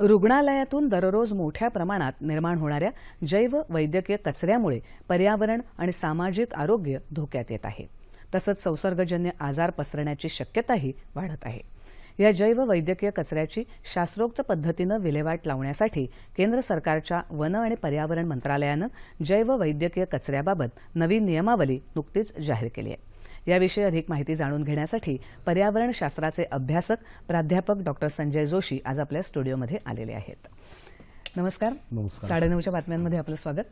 रुग्णालयातून दररोज मोठ्या प्रमाणात निर्माण होणाऱ्या जैव वैद्यकीय कचऱ्यामुळे पर्यावरण आणि सामाजिक आरोग्य धोक्यात येत आहे. तसंच संसर्गजन्य आजार पसरण्याची शक्यताही वाढत आहे. या जैव वैद्यकीय कचऱ्याची शास्त्रोक्त पद्धतीनं विल्हेवाट लावण्यासाठी केंद्र सरकारच्या वन आणि पर्यावरण मंत्रालयानं जैव वैद्यकीय कचऱ्याबाबत नवीन नियमावली नुकतीच जाहीर केली आहे. याविषयी अधिक माहिती जाणून घेण्यासाठी पर्यावरण शास्त्राचे अभ्यासक प्राध्यापक डॉक्टर संजय जोशी आज आपल्या स्टुडिओमध्ये आलेले आहेत. नमस्कार. नमस्कार. साडेनऊच्या बातम्यांमध्ये आपलं स्वागत.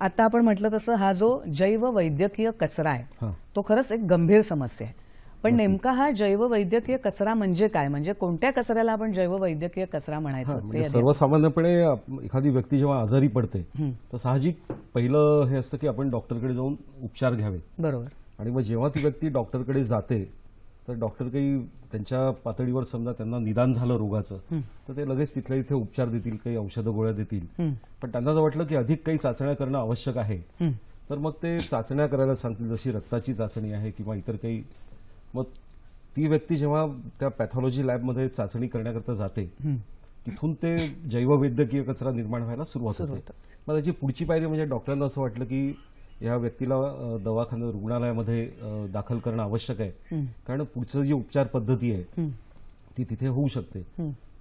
आता आपण म्हटलं तसं हा जो जैव वैद्यकीय कचरा आहे तो खरंच एक गंभीर समस्या आहे. पण नेमका हा जैव वैद्यकीय कचरा म्हणजे काय? म्हणजे कोणत्या कचऱ्याला आपण जैव वैद्यकीय कचरा म्हणायचं? म्हणजे सर्वसामान्यपणे एखादी व्यक्ती जेव्हा आजारी पडते तर साहजिक पहिलं हे असतं की आपण डॉक्टरकडे जाऊन उपचार घ्यावे बरोबर. आणि मग जेव्हा ती व्यक्ती डॉक्टरकडे जाते तर डॉक्टर काही त्यांच्या पातळीवर समजा त्यांना निदान झालं रोगाचं तर ते लगेच तिथल्या इथे उपचार देतील काही औषधं गोळ्या देतील. पण त्यांना जर वाटलं की अधिक काही चाचण्या करणं आवश्यक आहे हं, तर मग ते चाचण्या करायला सांगतील जशी रक्ताची चाचणी आहे किंवा इतर काही. मग ती व्यक्ती जेव्हा त्या पॅथॉलॉजी लॅबमध्ये चाचणी करण्याकरता जाते. तिथून ते जैववैद्यकीय कचरा निर्माण व्हायला सुरुवात सुरू होते. मग त्याची पुढची पायरी म्हणजे डॉक्टरांना असं वाटलं की या व्यक्तीला दवाखाना रुग्णालयामध्ये दाखल करणं आवश्यक आहे. कारण पुढचं जी उपचार पद्धती आहे ती तिथे होऊ शकते.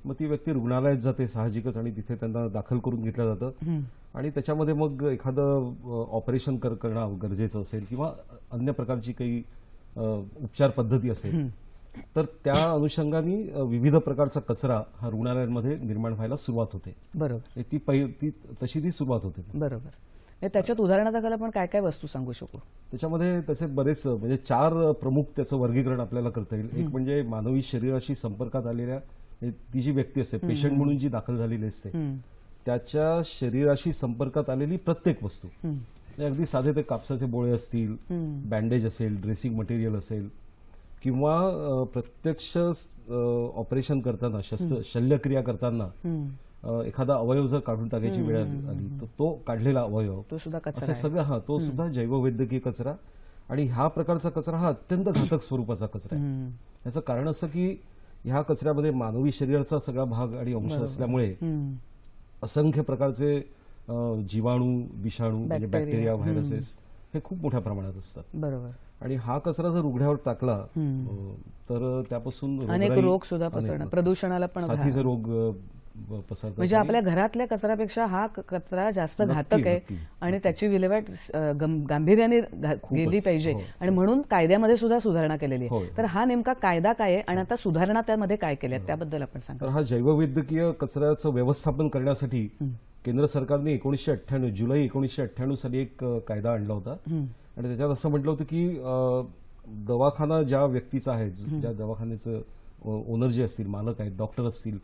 मग ती व्यक्ती रुग्णालयात जाते साहजिकच आणि तिथे त्यांना दाखल करून घेतलं जातं. आणि त्याच्यामध्ये मग एखादं ऑपरेशन कर करणं गरजेचं असेल किंवा अन्य प्रकारची काही उपचार पद्धती असेल तर त्या अनुषंगाने विविध प्रकारचा कचरा हा रुग्णालयांमध्ये निर्माण व्हायला सुरुवात होते. बरोबर. ती ती तशी ती सुरुवात होते. बरोबर. त्याच्यात उदाहरणादाखल आपण काय काय वस्तू सांगू शकू? त्याच्यामध्ये त्याचे बरेच म्हणजे चार प्रमुख त्याचं वर्गीकरण आपल्याला करता येईल. एक म्हणजे मानवी शरीराशी संपर्कात आलेल्या म्हणजे ती जी व्यक्ती असते पेशंट म्हणून जी दाखल झालेली असते त्याच्या शरीराशी संपर्कात आलेली प्रत्येक वस्तू. म्हणजे अगदी साधे ते कापसाचे बोळे असतील बँडेज असेल ड्रेसिंग मटेरियल असेल किंवा प्रत्यक्ष ऑपरेशन करताना शस्त्र शल्यक्रिया करताना एखादा अवयव जर काढून टाकायची वेळ आली तर तो काढलेला अवयव तो सुद्धा असं सगळं हा तो सुद्धा जैववैद्यकीय कचरा आणि ह्या प्रकारचा कचरा हा अत्यंत घातक स्वरूपाचा कचरा आहे. याचं कारण असं की ह्या कचऱ्यामध्ये मानवी शरीराचा सगळा भाग आणि अंश असल्यामुळे. असंख्य प्रकारचे जीवाणू विषाणू म्हणजे बॅक्टेरिया. व्हायरसेस हे खूप मोठ्या प्रमाणात असतात. बरोबर. आणि हा कचरा जर उघड्यावर टाकला तर त्यापासून अनेक रोग सुद्धा प्रदूषणाला पण साथीचे रोग म्हणजे आपल्या घरातल्या कचऱ्यापेक्षा हा कचरा जास्त घातक आहे आणि त्याची विल्हेवाट गांभीर्याने गेली पाहिजे. हो. आणि म्हणून कायद्यामध्ये सुद्धा सुधारणा केलेली आहे. तर हा नेमका कायदा काय आहे आणि आता सुधारणा त्यामध्ये काय केल्या त्याबद्दल आपण सांगा. तर हा जैववैद्यकीय कचऱ्याचं व्यवस्थापन करण्यासाठी केंद्र सरकारने एकोणीसशे अठ्ठ्याण्णव जुलै एकोणीसशे अठ्ठ्याण्णव साली एक कायदा आणला होता. हं, आणि त्याच्यात असं म्हटलं होतं की दवाखाना ज्या व्यक्तीचा आहे ज्या दवाखान्याचं ओनर जे असतील मालक आहेत डॉक्टर असतील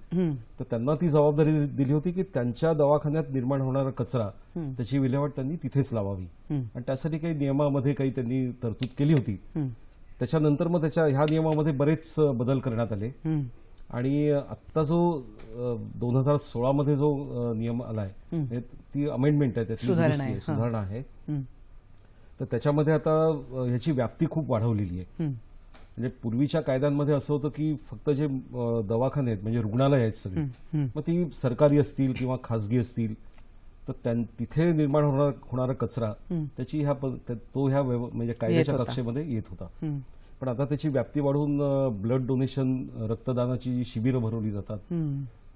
तर त्यांना ती जबाबदारी दिली होती की त्यांच्या दवाखान्यात निर्माण होणारा कचरा. त्याची विल्हेवाट त्यांनी तिथेच लावावी. आणि त्यासाठी काही नियमामध्ये काही त्यांनी तरतूद केली होती. त्याच्यानंतर मग त्याच्या ह्या नियमामध्ये बरेच बदल करण्यात आले. आणि आत्ता जो दोन हजार सोळा मध्ये जो नियम आलाय ती अमेंडमेंट आहे त्यातली सुधारणा आहे, तर त्याच्यामध्ये आता ह्याची व्याप्ती खूप वाढवलेली आहे. म्हणजे पूर्वीच्या कायद्यांमध्ये असं होतं की फक्त जे दवाखाने आहेत म्हणजे रुग्णालय आहेत सगळी. मग ती सरकारी असतील किंवा खासगी असतील तर त्यां- तिथे निर्माण होणार होणारा कचरा. त्याची ह्या तो ह्या म्हणजे कायद्याच्या. कक्षेमध्ये येत होता पण आता त्याची व्याप्ती वाढवून ब्लड डोनेशन रक्तदानाची जी शिबिरं भरवली जातात.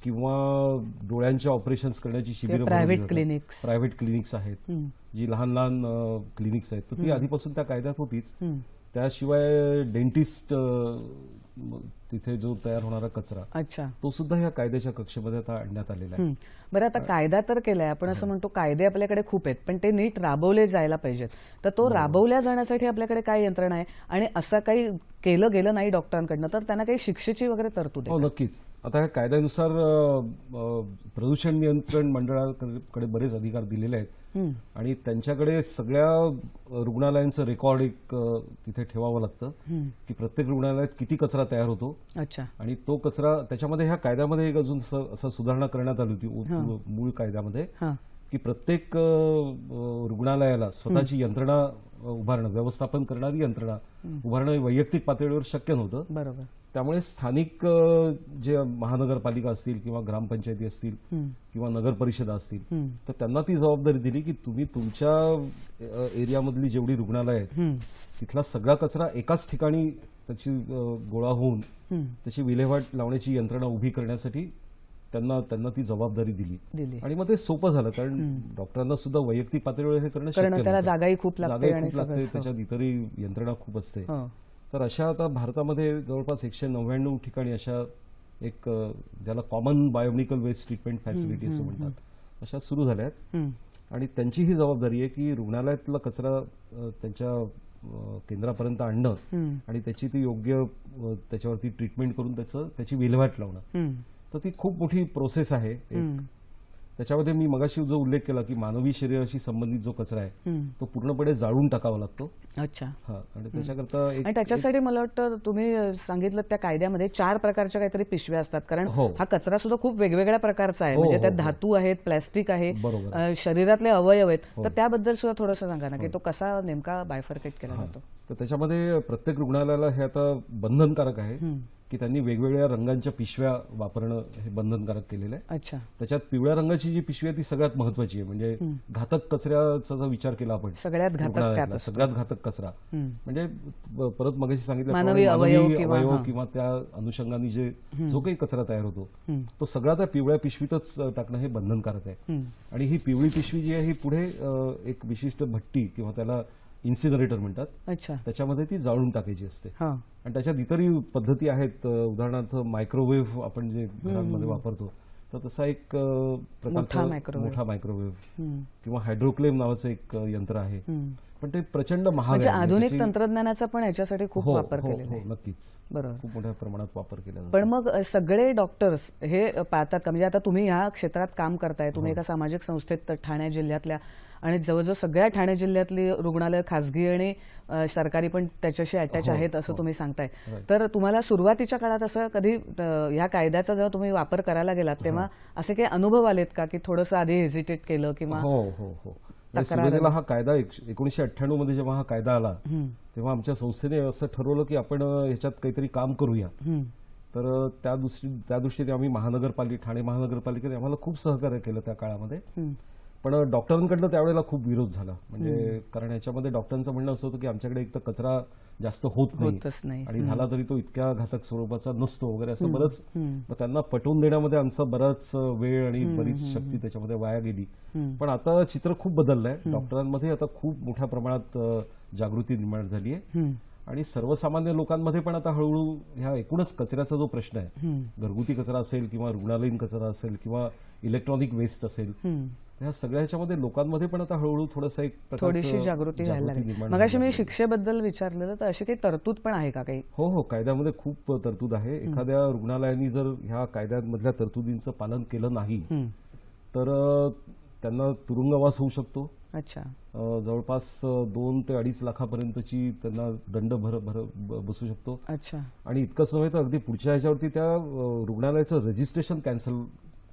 किंवा डोळ्यांच्या ऑपरेशन्स करण्याची शिबिरं private clinics. प्रायव्हेट क्लिनिक्स आहेत जी लहान लहान क्लिनिक्स आहेत तर ती आधीपासून त्या कायद्यात होतीच. त्याशिवाय डेंटिस्ट तिथे जो तयार होणारा कचरा अच्छा. तो सुद्धा या कायद्याच्या कक्षेमध्ये आता आणण्यात आलेला आहे. बरं आता कायदा तर केलाय. आपण असं म्हणतो कायदे आपल्याकडे खूप आहेत पण ते नीट राबवले जायला पाहिजेत. तर तो राबवल्या जाण्यासाठी आपल्याकडे काय यंत्रणा आहे? आणि असं काही केलं गेलं नाही डॉक्टरांकडनं तर त्यांना काही शिक्षेची वगैरे तरतूद हो नक्कीच. आता ह्या कायद्यानुसार प्रदूषण नियंत्रण मंडळाकडे बरेच अधिकार दिलेले आहेत. आणि त्यांच्याकडे सगळ्या रुग्णालयांचं रेकॉर्ड एक तिथे ठेवावं लागतं. की प्रत्येक रुग्णालयात किती कचरा तयार होतो. अच्छा. आणि तो कचरा त्याच्यामध्ये ह्या कायद्यामध्ये एक अजून असं सुधारणा करण्यात आली होती मूळ कायद्यामध्ये की प्रत्येक रुग्णालयाला स्वतःची यंत्रणा उभारणं व्यवस्थापन करणारी यंत्रणा. उभारणं वैयक्तिक पातळीवर शक्य नव्हतं. बरोबर. त्यामुळे स्थानिक जे महानगरपालिका असतील किंवा ग्रामपंचायती असतील किंवा नगर परिषदा असतील तर त्यांना ती जबाबदारी दिली की तुम्ही तुमच्या एरियामधली जेवढी रुग्णालय आहेत तिथला सगळा कचरा एकाच ठिकाणी त्याची गोळा होऊन. त्याची विल्हेवाट लावण्याची यंत्रणा उभी करण्यासाठी त्यांना त्यांना ती जबाबदारी दिली. आणि मग ते सोपं झालं कारण डॉक्टरांना सुद्धा वैयक्तिक पातळीवर हे करणं शक्य त्याला. जागाही खूप लागते त्याच्यात इतरही यंत्रणा खूप असते. हो. तर अशा आता भारतामध्ये जवळपास एकशे नव्याण्णव ठिकाणी अशा एक ज्याला common biomedical waste treatment facility असं म्हणतात अशा सुरू झाल्या आहेत आणि त्यांची ही जबाबदारी आहे की रुग्णालयातला कचरा त्यांच्या केंद्रापर्यंत आणणं आणि त्याची ती योग्य त्याच्यावरती ट्रीटमेंट करून त्याचं त्याची विल्हेवाट लावणं. तर ती खूप मोठी प्रोसेस आहे एक. त्याच्यामध्ये मी मगाशी जो उल्लेख केला की मानवी शरीराशी संबंधित जो कचरा आहे. तो पूर्णपणे जाळून टाकावा लागतो अच्छा हा आणि त्याच्याकरता आणि त्याच्यासाठी मला वाटतं तुम्ही सांगितलं त्या कायद्यामध्ये चार प्रकारच्या काहीतरी पिशव्या असतात कारण हो. हा कचरा सुद्धा खूप वेगवेगळ्या प्रकारचा आहे हो, म्हणजे हो, त्यात. धातू आहेत प्लॅस्टिक आहे शरीरातले अवयव आहेत. तर त्याबद्दल सुद्धा थोडंसं सांगा ना की तो कसा नेमका बायफर्केट केला. जातो तर त्याच्यामध्ये प्रत्येक रुग्णालयाला हे आता बंधनकारक आहे. की त्यांनी वेगवेगळ्या रंगांच्या पिशव्या वापरणं हे बंधनकारक केलेलं आहे. अच्छा. त्याच्यात पिवळ्या रंगाची जी पिशवी आहे ती सगळ्यात महत्वाची आहे. म्हणजे घातक कचऱ्याचा जर विचार केला आपण. सगळ्यात घातक. सगळ्यात घातक कचरा. म्हणजे परत मगाशी सांगितलं मानवी अवयव किंवा- त्या अनुषंगाने जे जो काही कचरा तयार होतो. तो सगळा त्या पिवळ्या पिशवीतच टाकणं हे बंधनकारक आहे. आणि ही पिवळी पिशवी जी आहे ही पुढे एक विशिष्ट भट्टी किंवा त्याला इन्सिनरेटर म्हणतात अच्छा त्याच्यामध्ये ती जाळून टाकायची असते हा आणि त्याच्यात इतरही पद्धती आहेत उदाहरणार्थ मायक्रोवेव्ह आपण जे घरांमध्ये वापरतो तर तसा एक प्रकारचा. मोठा मायक्रोवेव्ह. किंवा हायड्रोक्लेम नावाचं एक यंत्र आहे हं. पण ते प्रचंड महाग म्हणजे आहे आधुनिक तंत्रज्ञानाचा पण याच्यासाठी खूप हो, वापर हो, केलेला आहे. हो, नक्कीच. बरोबर. खूप मोठ्या प्रमाणात वापर केला पण मग सगळे डॉक्टर्स हे पाहतात का? म्हणजे आता तुम्ही ह्या क्षेत्रात काम करताय तुम्ही एका सामाजिक संस्थेत ठाणे जिल्ह्यातल्या आणि जवळजवळ सगळ्या ठाणे जिल्ह्यातली रुग्णालय खासगी आणि सरकारी पण त्याच्याशी अटॅच हो, आहेत असं हो. तुम्ही सांगताय. तर तुम्हाला सुरुवातीच्या काळात असं कधी ह्या कायद्याचा जेव्हा तुम्ही वापर करायला गेलात तेव्हा असे काही अनुभव आलेत का? की थोडंसं आधी हेजिटेट केलं किंवा हो हो हो. म्हणजे तक्रार हा कायदा एक- एकोणीशे अठ्ठ्याण्णवमध्ये जेव्हा हा कायदा आला तेव्हा आमच्या संस्थेने असं ठरवलं की आपण ह्याच्यात काहीतरी काम करूया. तर त्या दृष्टी त्या दृष्टीने आम्ही महानगरपालिका ठाणे महानगरपालिकेने आम्हाला खूप सहकार्य केलं त्या काळामध्ये. हं, पण डॉक्टरांकडनं त्यावेळेला खूप विरोध झाला. म्हणजे कारण याच्यामध्ये डॉक्टरांचं म्हणणं असं होतं की आमच्याकडे एक तर कचरा जास्त होत नाही. आणि झाला तरी तो इतक्या घातक स्वरूपाचा नसतो वगैरे असं बरंच त्यांना पटवून देण्यामध्ये आमचा बराच वेळ आणि बरीच शक्ती त्याच्यामध्ये वाया गेली. पण आता चित्र खूप बदललंय. डॉक्टरांमध्ये आता खूप मोठ्या प्रमाणात जागृती निर्माण झाली आहे आणि सर्वसामान्य लोकांमध्ये पण आता हळूहळू ह्या एकूणच कचऱ्याचा जो प्रश्न आहे घरगुती कचरा असेल किंवा रुग्णालयीन कचरा असेल किंवा इलेक्ट्रॉनिक वेस्ट असेल हं. ह्या सगळ्या ह्याच्यामध्ये लोकांमध्ये पण आता हळूहळू थोडंसं एक थोडीशी जागृती व्हायला मगाशी मी. शिक्षेबद्दल विचारलेलं तर अशी काही तरतूद पण आहे का काही? हो हो कायद्यामध्ये खूप तरतूद आहे. एखाद्या रुग्णालयाने जर ह्या कायद्यांमधल्या तरतुदींचं पालन केलं नाही तर त्यांना तुरुंगवास होऊ शकतो. अच्छा. जवळपास दोन ते अडीच लाखापर्यंतची त्यांना दंड भर भर बसू शकतो. अच्छा. आणि इतकंच नव्हे तर अगदी पुढच्या ह्याच्यावरती त्या रुग्णालयाचं रजिस्ट्रेशन कॅन्सल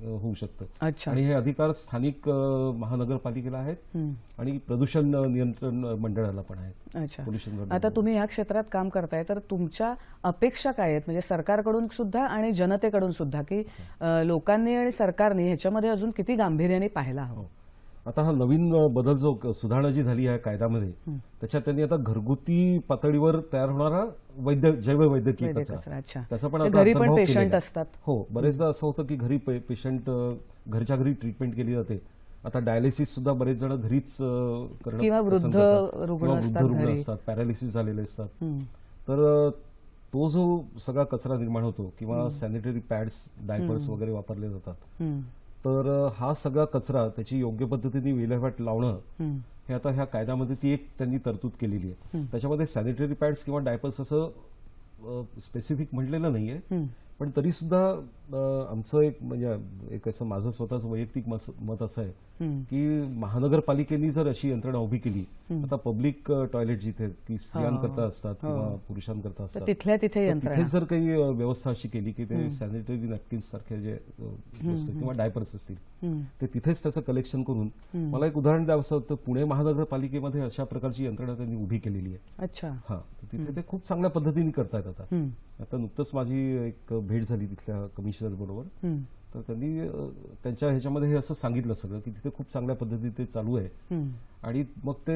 होऊ शकतं. अच्छा. आणि हे अधिकार स्थानिक महानगरपालिकेला आहेत हं, आणि प्रदूषण नियंत्रण मंडळाला पण आहेत. अच्छा. पोल्युशन आता तुम्ही ह्या क्षेत्रात काम करताय तर तुमच्या अपेक्षा काय आहेत? म्हणजे सरकारकडून सुद्धा आणि जनतेकडून सुद्धा की अ, लोकांनी आणि सरकारने ह्याच्यामध्ये अजून किती गांभीर्याने पाहायला हवं? हो. आता हा नवीन बदल जो सुधारणा जी झाली आहे कायद्यामध्ये त्याच्यात त्यांनी आता घरगुती पातळीवर तयार होणारा वैद्य जैववैद्यकीय वैद्य कचरा. कचरा अच्छा. त्याचा पण घरी पेशंट. असतात. हो बरेचदा असं होतं की घरी पेशंट घरच्या घरी ट्रीटमेंट केली जाते. आता डायलिसिस सुद्धा बरेच जण घरीच अ, करणं किंवा पसंत वृद्ध करतात. रुग्ण किंवा वृद्ध असतात रुग्ण. असतात पॅरालिसिस झालेले असतात. तर तो जो सगळा कचरा निर्माण होतो किंवा सॅनिटरी पॅड्स डायपर्स वगैरे वापरले जातात तर हा सगळा कचरा त्याची योग्य पद्धतीने विल्हेवाट लावणं हं, आता ह्या कायद्यामध्ये ती एक त्यांनी तरतूद केलेली आहे. त्याच्यामध्ये सॅनिटरी पॅड्स किंवा डायपर्स असं स्पेसिफिक म्हटलेलं नाहीये. पण तरी सुद्धा अं, आमचं एक म्हणजे एक असं माझं स्वतःचं वैयक्तिक मत असं आहे. की महानगरपालिकेनी जर अशी यंत्रणा उभी केली आता पब्लिक टॉयलेट जिथे की स्त्रियांकरता असतात किंवा पुरुषांकरता असतात तिथल्या तिथे तिथे जर काही व्यवस्था अशी केली की ते सॅनिटरी नॅपकिन्स सारखे जे किंवा डायपर्स असतील. ते तिथेच त्याचं कलेक्शन करून मला एक उदाहरण द्यावं होतं पुणे महानगरपालिकेमध्ये अशा प्रकारची यंत्रणा त्यांनी उभी केलेली आहे. अच्छा. हा तिथे ते खूप चांगल्या पद्धतीने करतायत आता. आता नुकतंच माझी एक भेट झाली तिथल्या कमिशनर बरोबर. तर त्यांनी त्यांच्या ह्याच्यामध्ये हे असं सांगितलं सगळं की तिथे खूप चांगल्या पद्धतीने ते चालू आहे. आणि मग ते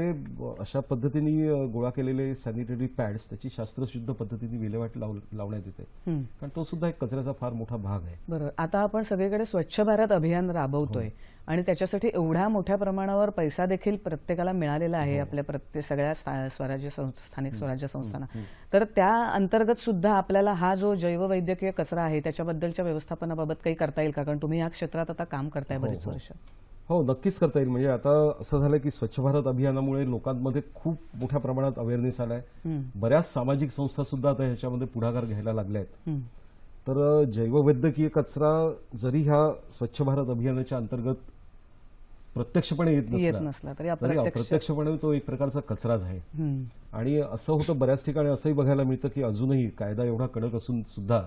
अशा पद्धतीने गोळा केलेले सॅनिटरी पॅड्स त्याची शास्त्रशुद्ध पद्धतीने विल्हेवाट लाव लावण्यात येते. कारण तो सुद्धा एक कचऱ्याचा फार मोठा भाग आहे. बरोबर आता आपण सगळीकडे स्वच्छ भारत अभियान राबवतोय. आणि त्याच्यासाठी एवढ्या मोठ्या प्रमाणावर पैसा देखील प्रत्येकाला मिळालेला आहे आपल्या प्रत्येक सगळ्या स्वराज्य संस्था स्थानिक स्वराज्य संस्थांना. तर त्या अंतर्गत सुद्धा आपल्याला हा जो जैववैद्यकीय कचरा आहे त्याच्याबद्दलच्या व्यवस्थापनाबाबत काही करता येईल का? कारण तुम्ही या क्षेत्रात आता काम करताय बरीच हो. वर्ष. हो नक्कीच करता येईल म्हणजे आता असं झालं की स्वच्छ भारत अभियानामुळे लोकांमध्ये खूप मोठ्या प्रमाणात अवेअरनेस आलाय. बऱ्याच सामाजिक संस्था सुद्धा आता ह्याच्यामध्ये पुढाकार घ्यायला लागल्या आहेत. तर जैववैद्यकीय कचरा जरी ह्या स्वच्छ भारत अभियानाच्या अंतर्गत प्रत्यक्षपणे येत नसला तरी तरी अप्रत्यक्ष अप्रत्यक्षपणे तो एक प्रकारचा कचराच आहे. आणि असं होतं बऱ्याच ठिकाणी असंही बघायला मिळतं की अजूनही कायदा एवढा कडक असून सुद्धा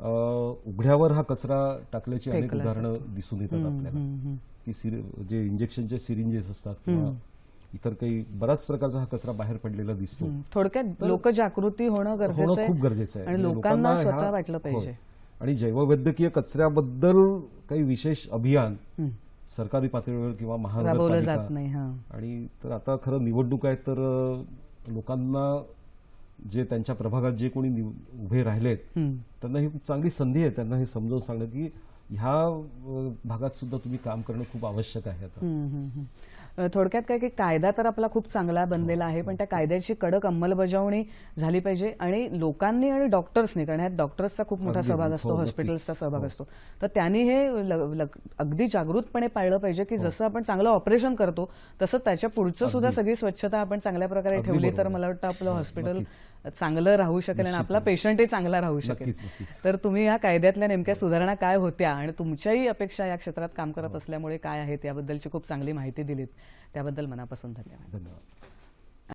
उघड्यावर हा कचरा टाकल्याची अनेक उदाहरणं दिसून येतात आपल्याला. की जे इंजेक्शनचे सिरिंजेस असतात किंवा इतर काही बऱ्याच प्रकारचा हा कचरा बाहेर पडलेला दिसतो. थोडक्यात लोक जागृती होणं गरजेचं खूप गरजेचं आहे आणि म्हणजे लोकांना स्वतः वाटलं. पाहिजे आणि जैववैद्यकीय कचऱ्याबद्दल काही विशेष अभियान. सरकारी पातळीवर किंवा महानगरपालिका हा आणि तर आता खरं निवडणूक आहे तर लोकांना जे त्यांच्या प्रभागात जे कोणी उभे राहिलेत. त्यांना ही खूप चांगली संधी आहे. त्यांना हे समजावून सांगणं की ह्या भागात सुद्धा तुम्ही काम करणं खूप आवश्यक आहे आता. थोडक्यात काय की कायदा तर आपला खूप चांगला बनलेला आहे पण त्या कायद्याची कडक अंमलबजावणी झाली पाहिजे आणि लोकांनी आणि डॉक्टर्सनी कारण ह्यात डॉक्टर्सचा खूप मोठा सहभाग हो, असतो. हॉस्पिटल्सचा सहभाग हो. असतो. तर त्यांनी हे अगदी जागृतपणे पाळलं पाहिजे की जसं आपण चांगलं ऑपरेशन करतो तसं त्याच्या पुढचं सुद्धा सगळी स्वच्छता आपण चांगल्या प्रकारे ठेवली तर. मला वाटतं आपलं हो, हॉस्पिटल. चांगलं राहू शकेल आणि आपला पेशंटही चांगला राहू शकेल. तर तुम्ही या कायद्यातल्या नेमक्या सुधारणा काय होत्या आणि तुमच्याही अपेक्षा या क्षेत्रात काम करत असल्यामुळे काय आहेत याबद्दलची खूप चांगली माहिती दिलीत. त्याबद्दल मनापासून धन्यवाद. धन्यवाद.